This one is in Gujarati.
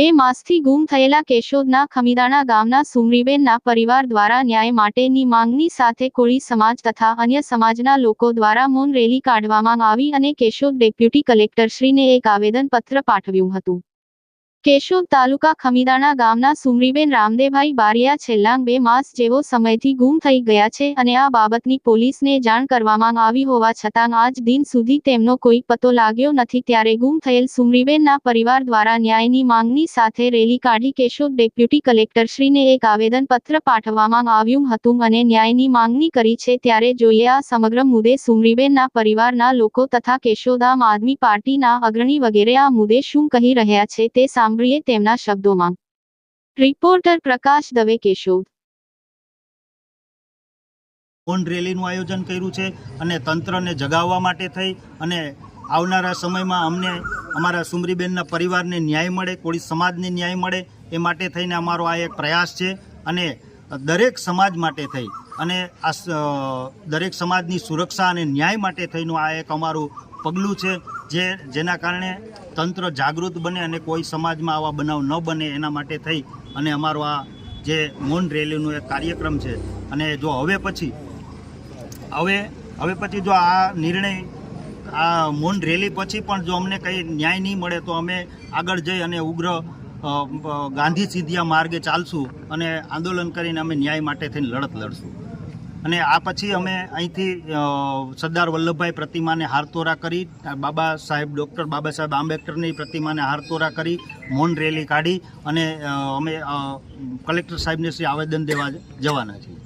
બે માસથી ગુમ થયેલા કેશોદના ખમીદાણા ગામના સુમરીબેનના પરિવાર દ્વારા ન્યાય માટેની માંગણી સાથે કોળી સમાજ તથા અન્ય સમાજના લોકો દ્વારા મૌન રેલી કાઢવામાં આવી અને કેશોદ ડેપ્યુટી કલેક્ટરશ્રીને એક આવેદનપત્ર પાઠવ્યું હતું. કેશોદ તાલુકા ખમીદાણા ગામના સુમરીબેન રામદેભાઈ બારિયા છેલ્લા બે માસ જેવો સમયથી ગુમ થઈ ગયા છે અને આ બાબતની પોલીસને જાણ કરવામાં આવી હોવા છતાં આજ દિન સુધી તેમનો કોઈ પતો લાગ્યો નથી. ત્યારે ગુમ થયેલ સુમરીબેનના પરિવાર દ્વારા ન્યાયની માંગણી સાથે રેલી કાઢી કેશોદ ડેપ્યુટી કલેક્ટરશ્રીને એક આવેદનપત્ર પાઠવવામાં આવ્યું હતું અને ન્યાયની માંગણી કરી છે. ત્યારે જોઈએ આ સમગ્ર મુદ્દે સુમરીબેનના પરિવારના લોકો તથા કેશોદ આમ આદમી પાર્ટીના અગ્રણી વગેરે આ મુદ્દે શું કહી રહ્યા છે તે સાંભળીએ તેમના શબ્દોમાં. રિપોર્ટર પ્રકાશ દવે કેશોદ. મૌન રેલીનું આયોજન કર્યું છે અને તંત્રને જગાવવા માટે થઈ અને આવનારા સમયમાં અમને અમારા સુમરીબેનના પરિવારને ન્યાય મળે, કોળી સમાજને ન્યાય મળે એ માટે થઈને અમારો આ એક પ્રયાસ છે અને દરેક સમાજ માટે થઈ અને આ દરેક સમાજની સુરક્ષા અને ન્યાય માટે થઈનું આ એક અમારું પગલું છે જે જેના કારણે તંત્ર જાગૃત બને અને કોઈ સમાજમાં આવા બનાવ ન બને એના માટે થઈ. અને અમારો આ જે મૌન રેલીનો એક કાર્યક્રમ છે. અને જો હવે પછી, હવે હવે પછી જો આ નિર્ણય, આ મૌન રેલી પછી પણ જો અમને કંઈ ન્યાય નહીં મળે તો અમે આગળ જઈ અને ઉગ્ર ગાંધી સીધિયા માર્ગે ચાલશું અને આંદોલન કરીને અમે ન્યાય માટે થઈને લડત લડશું. અને આ પછી અમે અહીંથી સરદાર વલ્લભભાઈ પ્રતિમાને હારતોરા કરી બાબા સાહેબ ડૉક્ટર બાબા સાહેબ આંબેડકરની પ્રતિમાને હારતોરા કરી, મૌન રેલી કાઢી અને અમે કલેક્ટર સાહેબને શ્રી આવેદન દેવા જવાના છીએ.